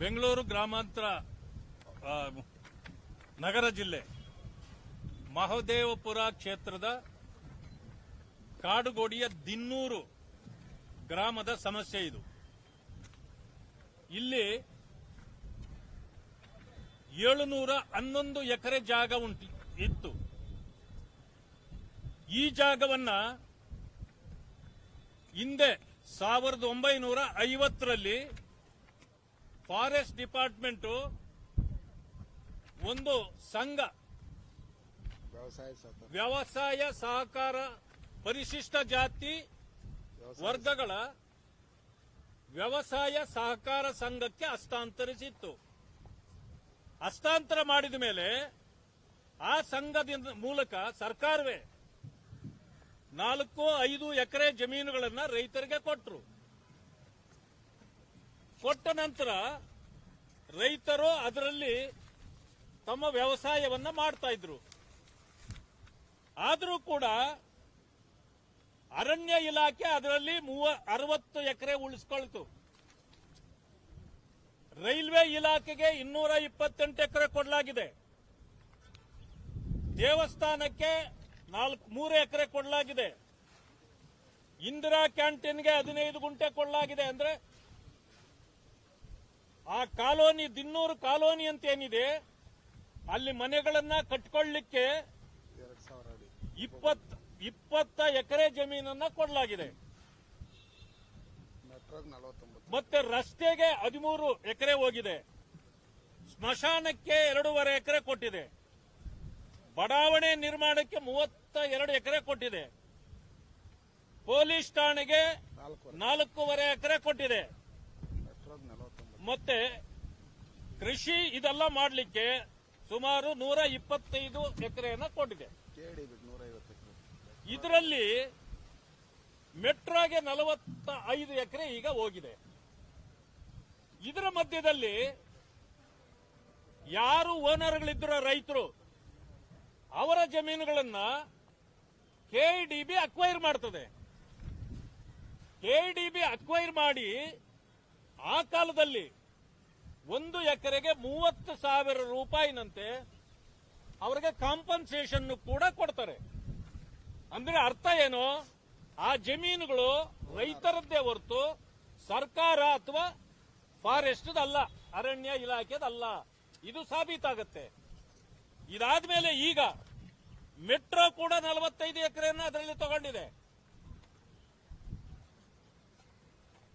ಬೆಂಗಳೂರು ಗ್ರಾಮಾಂತರ ನಗರ ಜಿಲ್ಲೆ ಮಹದೇವಪುರ ಕ್ಷೇತ್ರದ ಕಾಡುಗೋಡಿಯ ದಿನ್ನೂರು ಗ್ರಾಮದ ಸಮಸ್ಯೆ ಇದು. ಇಲ್ಲಿ ಏಳುನೂರ ಹನ್ನೊಂದು ಎಕರೆ ಜಾಗ ಉಂಟು, ಇತ್ತು. ಈ ಜಾಗವನ್ನ ಹಿಂದೆ ಸಾವಿರದ ಒಂಬೈನೂರ ಐವತ್ತರಲ್ಲಿ ಫಾರೆಸ್ಟ್ ಡಿಪಾರ್ಟ್ಮೆಂಟ್ ಒಂದು ಸಂಘ. ವ್ಯವಸಾಯ ಸಹಕಾರ. ವ್ಯವಸಾಯ ಸಹಕಾರ ಪರಿಶಿಷ್ಟ ಜಾತಿ ವರ್ಗಗಳ ವ್ಯವಸಾಯ ಸಹಕಾರ ಸಂಘಕ್ಕೆ ಹಸ್ತಾಂತರಿಸಿತ್ತು. ಹಸ್ತಾಂತರ ಮಾಡಿದ ಮೇಲೆ ಆ ಸಂಘದಿಂದ ಮೂಲಕ ಸರ್ಕಾರವೇ ನಾಲ್ಕು ಐದು ಎಕರೆ ಜಮೀನುಗಳನ್ನು ರೈತರಿಗೆ ಕೊಟ್ಟರು ಕೊಟ್ಟ ನಂತರ ರೈತರು ಅದರಲ್ಲಿ ತಮ್ಮ ವ್ಯವಸಾಯವನ್ನ ಮಾಡ್ತಾ ಇದ್ರು. ಆದರೂ ಕೂಡ ಅರಣ್ಯ ಇಲಾಖೆ ಅದರಲ್ಲಿ ಮೂವ, ಅರವತ್ತು ಎಕರೆ ಉಳಿಸ್ಕೊಳ್ತು. ರೈಲ್ವೆ ಇಲಾಖೆಗೆ ಇನ್ನೂರ ಇಪ್ಪತ್ತೆಂಟು ಎಕರೆ ಕೊಡಲಾಗಿದೆ. ದೇವಸ್ಥಾನಕ್ಕೆ ನಾಲ್ಕು, ಮೂರು ಎಕರೆ ಕೊಡಲಾಗಿದೆ. ಇಂದಿರಾ ಕ್ಯಾಂಟೀನ್ಗೆ ಹದಿನೈದು ಗುಂಟೆ ಕೊಡಲಾಗಿದೆ. ಅಂದ್ರೆ ಆ ಕಾಲೋನಿ ದಿನ್ನೂರು ಕಾಲೋನಿ ಅಂತ ಏನಿದೆ ಅಲ್ಲಿ ಮನೆಗಳನ್ನ ಕಟ್ಕೊಳ್ಳಿಕ್ಕೆ ಇಪ್ಪತ್ತು, ಇಪ್ಪತ್ತ ಎಕರೆ ಜಮೀನನ್ನ ಕೊಡಲಾಗಿದೆ. ಮತ್ತೆ ರಸ್ತೆಗೆ ಹದಿಮೂರು ಎಕರೆ ಹೋಗಿದೆ. ಸ್ಮಶಾನಕ್ಕೆ ಎರಡೂವರೆ ಎಕರೆ ಕೊಟ್ಟಿದೆ. ಬಡಾವಣೆ ನಿರ್ಮಾಣಕ್ಕೆ ಮೂವತ್ತ ಎರಡು ಎಕರೆ ಕೊಟ್ಟಿದೆ. ಪೊಲೀಸ್ ಠಾಣೆಗೆ ನಾಲ್ಕು ನಾಲ್ಕೂವರೆ ಎಕರೆ ಕೊಟ್ಟಿದೆ. ಮತ್ತೆ ಕೃಷಿ ಇದೆಲ್ಲ ಮಾಡಲಿಕ್ಕೆ ಸುಮಾರು ನೂರ ಇಪ್ಪತ್ತೈದು ಎಕರೆಯನ್ನ ಕೊಟ್ಟಿದೆ. ಇದರಲ್ಲಿ ಮೆಟ್ರೋಗೆ ನಲವತ್ತ ಐದು ಎಕರೆ ಈಗ ಹೋಗಿದೆ. ಇದರ ಮಧ್ಯದಲ್ಲಿ ಯಾರು ಓನರ್ಗಳಿದ್ದರೋ ರೈತರು, ಅವರ ಜಮೀನುಗಳನ್ನ ಕೆಡಿಬಿ ಅಕ್ವೈರ್ ಮಾಡ್ತದೆ. ಕೆಡಿಬಿ ಅಕ್ವೈರ್ ಮಾಡಿ ಆ ಕಾಲದಲ್ಲಿ ಒಂದು ಎಕರೆಗೆ ಮೂವತ್ತು ಸಾವಿರ ರೂಪಾಯಿನಂತೆ ಅವರಿಗೆ ಕಾಂಪನ್ಸೇಷನ್ ಕೂಡ ಕೊಡ್ತಾರೆ. ಅಂದ್ರೆ ಅರ್ಥ ಏನು? ಆ ಜಮೀನುಗಳು ರೈತರದ್ದೇ ಹೊರತು ಸರ್ಕಾರ ಅಥವಾ ಫಾರೆಸ್ಟ್ ಅಲ್ಲ ಅರಣ್ಯ ಇಲಾಖೆದಲ್ಲ. ಇದು ಸಾಬೀತಾಗತ್ತೆ. ಇದಾದ್ಮೇಲೆ ಈಗ ಮೆಟ್ರೋ ಕೂಡ ನಲವತ್ತೈದು ಎಕರೆಯನ್ನು ಅದರಲ್ಲಿ ತಗೊಂಡಿದೆ.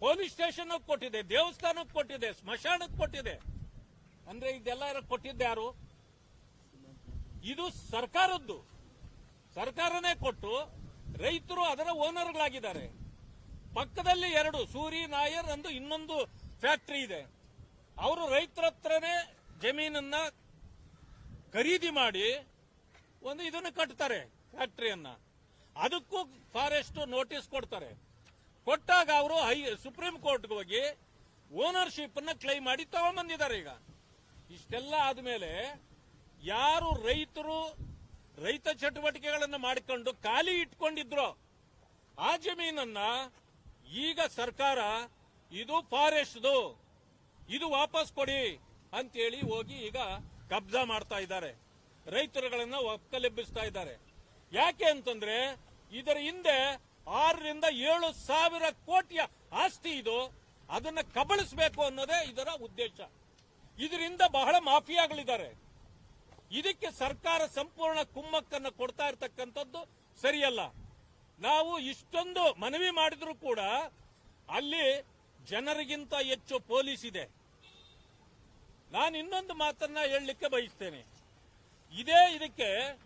ಪೊಲೀಸ್ ಸ್ಟೇಷನ್ ಕೊಟ್ಟಿದೆ, ದೇವಸ್ಥಾನಕ್ಕೆ ಕೊಟ್ಟಿದೆ, ಸ್ಮಶಾನಕ್ಕೆ ಕೊಟ್ಟಿದೆ. ಅಂದ್ರೆ ಇದೆಲ್ಲ ಕೊಟ್ಟಿದ್ದೆ ಯಾರು? ಇದು ಸರ್ಕಾರದ್ದು. ಸರ್ಕಾರನೇ ಕೊಟ್ಟು ರೈತರು ಅದರ ಓನರ್ಗಳಾಗಿದ್ದಾರೆ. ಪಕ್ಕದಲ್ಲಿ ಎರಡು, ಸೂರಿ, ನಾಯರ್ ಅಂದು ಇನ್ನೊಂದು ಫ್ಯಾಕ್ಟರಿ ಇದೆ. ಅವರು ರೈತರ ಹತ್ರನೇ ಜಮೀನನ್ನ ಖರೀದಿ ಮಾಡಿ ಒಂದು ಇದನ್ನು ಕಟ್ತಾರೆ, ಫ್ಯಾಕ್ಟರಿಯನ್ನ. ಅದಕ್ಕೂ ಫಾರೆಸ್ಟ್ ನೋಟಿಸ್ ಕೊಡ್ತಾರೆ. ಕೊಟ್ಟಾಗ ಅವರು ಹೈ, ಸುಪ್ರೀಂ ಕೋರ್ಟ್ಗೆ ಹೋಗಿ ಓನರ್ಶಿಪ್ ಅನ್ನ ಕ್ಲೈಮ್ ಮಾಡಿ ತಗೊಂಡ್ಬಂದಿದ್ದಾರೆ ಈಗ. ಇಷ್ಟೆಲ್ಲ ಆದ್ಮೇಲೆ ಯಾರು ರೈತರು ರೈತ ಚಟುವಟಿಕೆಗಳನ್ನು ಮಾಡಿಕೊಂಡು ಖಾಲಿ ಇಟ್ಕೊಂಡಿದ್ರು, ಆ ಜಮೀನನ್ನ ಈಗ ಸರ್ಕಾರ, ಇದು ಫಾರೆಸ್ಟ್ದು, ಇದು ವಾಪಸ್ ಕೊಡಿ ಅಂತೇಳಿ ಹೋಗಿ ಈಗ ಕಬ್ಜಾ ಮಾಡ್ತಾ ಇದ್ದಾರೆ. ರೈತರುಗಳನ್ನ ಒಕ್ಕಲೆಬ್ಬಿಸ್ತಾ ಇದ್ದಾರೆ. ಯಾಕೆ ಅಂತಂದ್ರೆ ಇದರ ಹಿಂದೆ ಆರರಿಂದ ಏಳು ಸಾವಿರ ಕೋಟಿಯ ಆಸ್ತಿ ಇದು. ಅದನ್ನ ಕಬಳಿಸಬೇಕು ಅನ್ನೋದೇ ಇದರ ಉದ್ದೇಶ. ಇದರಿಂದ ಬಹಳ ಮಾಫಿಯಾಗಳಿದ್ದಾರೆ. ಇದಕ್ಕೆ ಸರ್ಕಾರ ಸಂಪೂರ್ಣ ಕುಮ್ಮಕ್ಕನ್ನು ಕೊಡ್ತಾ ಇರತಕ್ಕಂಥದ್ದು ಸರಿಯಲ್ಲ. ನಾವು ಇಷ್ಟೊಂದು ಮನವಿ ಮಾಡಿದ್ರು ಕೂಡ ಅಲ್ಲಿ ಜನರಿಗಿಂತ ಹೆಚ್ಚು ಪೊಲೀಸ್ ಇದೆ. ನಾನು ಇನ್ನೊಂದು ಮಾತನ್ನ ಹೇಳಲಿಕ್ಕೆ ಬಯಸ್ತೇನೆ. ಇದೇ ಇದಕ್ಕೆ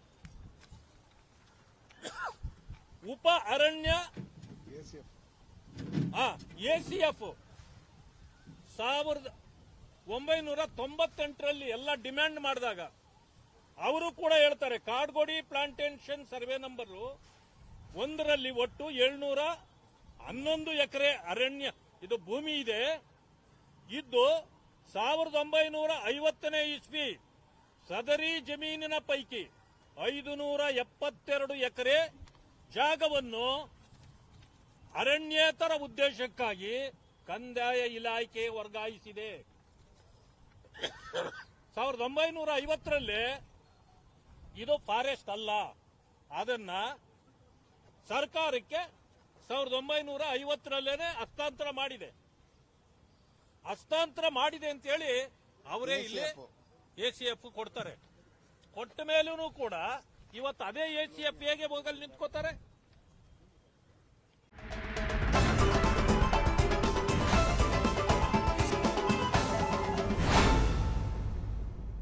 ಉಪ ಅರಣ್ಯ ಎಸಿಎಫ್ ಸಾವಿರದ ಒಂಬೈನೂರ ತೊಂಬತ್ತೆಂಟರಲ್ಲಿ ಎಲ್ಲ ಡಿಮ್ಯಾಂಡ್ ಮಾಡಿದಾಗ ಅವರು ಕೂಡ ಹೇಳ್ತಾರೆ, ಕಾಡ್ಗೋಡಿ ಪ್ಲಾಂಟೇಷನ್ ಸರ್ವೆ ನಂಬರ್ ಒಂದರಲ್ಲಿ ಒಟ್ಟು ಏಳ್ನೂರ ಹನ್ನೊಂದು ಎಕರೆ ಅರಣ್ಯ, ಇದು ಭೂಮಿ ಇದೆ. ಇದ್ದು ಸಾವಿರದ ಒಂಬೈನೂರ ಐವತ್ತನೇ ಇಸ್ವಿ ಸದರಿ ಜಮೀನಿನ ಪೈಕಿ ಐದು ನೂರ ಎಪ್ಪತ್ತೆರಡು ಎಕರೆ ಜಾಗವನ್ನು ಅರಣ್ಯೇತರ ಉದ್ದೇಶಕ್ಕಾಗಿ ಕಂದಾಯ ಇಲಾಖೆ ವರ್ಗಾಯಿಸಿದೆ. ಸಾವಿರದ ಒಂಬೈನೂರ ಐವತ್ತರಲ್ಲಿ ಇದು ಫಾರೆಸ್ಟ್ ಅಲ್ಲ. ಅದನ್ನ ಸರ್ಕಾರಕ್ಕೆ ಸಾವಿರದ ಒಂಬೈನೂರ ಐವತ್ತರಲ್ಲೇನೆ ಹಸ್ತಾಂತರ ಮಾಡಿದೆ. ಹಸ್ತಾಂತರ ಮಾಡಿದೆ ಅಂತೇಳಿ ಅವರೇ ಇಲ್ಲಿ ACF. ಎ ಸಿ ಎಫ್ ಕೊಡ್ತಾರೆ. ಕೊಟ್ಟ ಮೇಲೂ ಕೂಡ ಇವತ್ತು ಅದೇ ಎ ಸಿ ಎಫ್ ಹೇಗೆ ಹೋಗಲ್ಲಿ ನಿಂತ್ಕೋತಾರೆ.